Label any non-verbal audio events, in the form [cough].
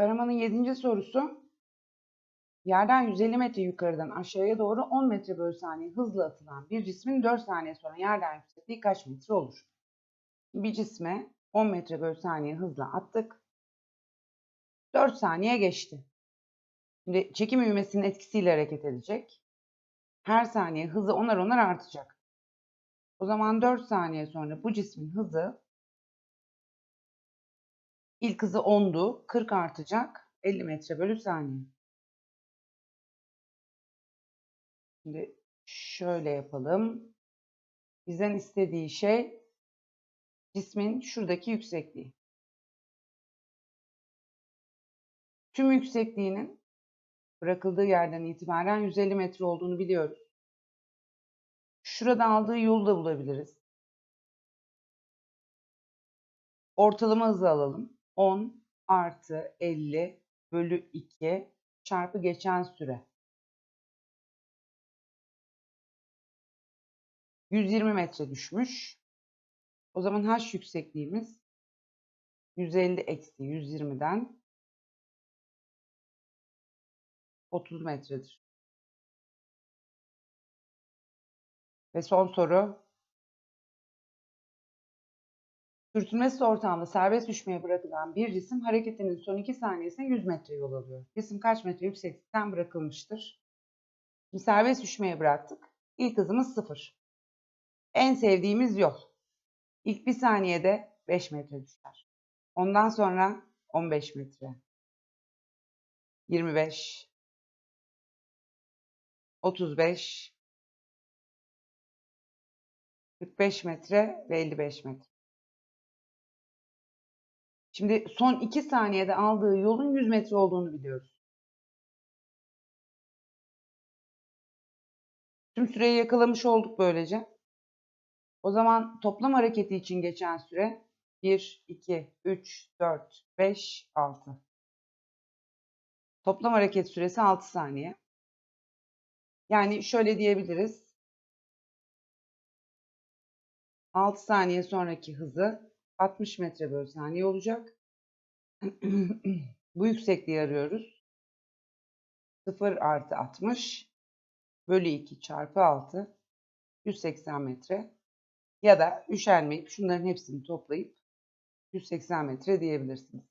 Aramanın 7. sorusu. Yerden 150 metre yukarıdan aşağıya doğru 10 metre bölü saniye hızla atılan bir cismin 4 saniye sonra yerden yüksekliği kaç metre olur? Bir cisme 10 metre bölü saniye hızla attık. 4 saniye geçti. Şimdi çekim ivmesinin etkisiyle hareket edecek. Her saniye hızı onar onar artacak. O zaman 4 saniye sonra bu cismin hızı ilk hızı 10'du. 40 artacak. 50 metre bölü saniye. Şimdi şöyle yapalım. Bizden istediği şey cismin şuradaki yüksekliği. Tüm yüksekliğinin bırakıldığı yerden itibaren 150 metre olduğunu biliyoruz. Şurada aldığı yolu da bulabiliriz. Ortalama hızı alalım. 10 artı 50 bölü 2 çarpı geçen süre. 120 metre düşmüş. O zaman h yüksekliğimiz 150 eksi 120'den 30 metredir. Ve son soru. Sürtünmesiz ortamda serbest düşmeye bırakılan bir cisim hareketinin son 2 saniyesinde 100 metre yol alıyor. Cisim kaç metre yükseklikten bırakılmıştır? Şimdi serbest düşmeye bıraktık. İlk hızımız 0. En sevdiğimiz yol. İlk bir saniyede 5 metre düşer. Ondan sonra 15 metre. 25 35 45 metre ve 55 metre. Şimdi son 2 saniyede aldığı yolun 100 metre olduğunu biliyoruz. Tüm süreyi yakalamış olduk böylece. O zaman toplam hareketi için geçen süre 1, 2, 3, 4, 5, 6. Toplam hareket süresi 6 saniye. Yani şöyle diyebiliriz. 6 saniye sonraki hızı 60 metre bölü saniye olacak. [clears throat] Bu yüksekliği arıyoruz. 0 artı 60 bölü 2 çarpı 6 180 metre. Ya da üşenmeyip şunların hepsini toplayıp 180 metre diyebilirsiniz.